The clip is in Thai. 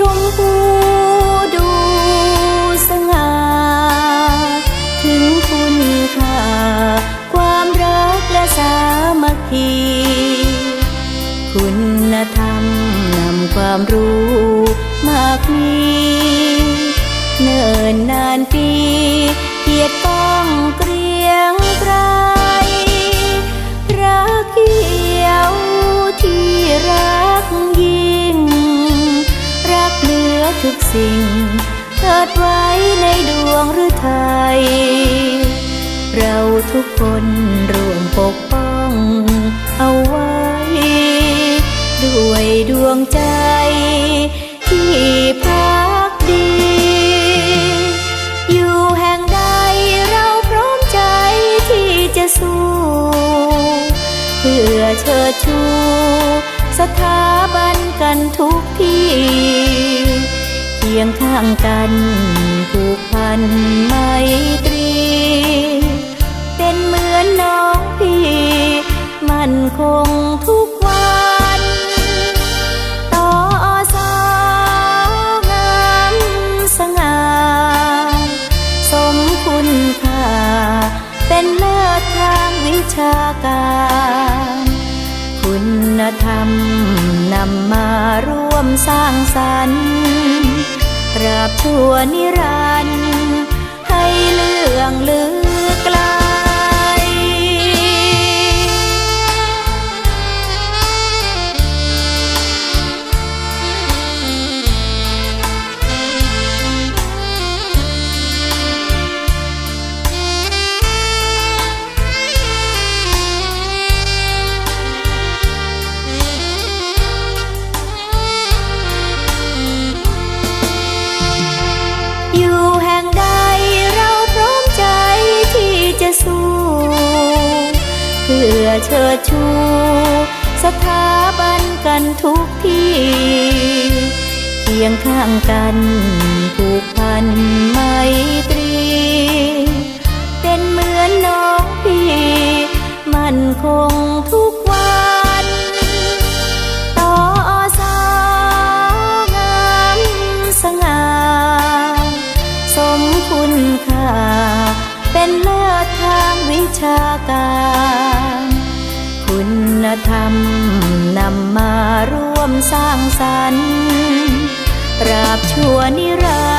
ชมพูดูสง่า ถึงคุณค่า ความรักและสามัคคี คุณธรรมนำความรู้มากมี เนิ่นนานปี สิ่งเกิดไว้ในดวงหรือไทย เราทุกคนร่วมปกป้องเอาไว้ ด้วยดวงใจที่พักดี อยู่แห่งใดเราพร้อมใจที่จะสู้ เพื่อเชิดชู สถาบันกันทุกที่ คียงข้างกันผูกพันไมตรี เป็นเหมือนน้องพี่ มันคงทุกวันต่อสองามสง่าสมคุณค่า เป็นเลิศทางวิชาการ คุณธรรมนำมาร่วมสร้างสรรค์ ตราบชั่วนิรันดร์ให้เลื่องลือ อเชิดชูสถาบันกันทุกที่เคียงข้างกันผูกพันไมตรี เป็นเหมือนน้องพี่ มันคงทุก สร้างสรรค์ตราบชั่วนิรั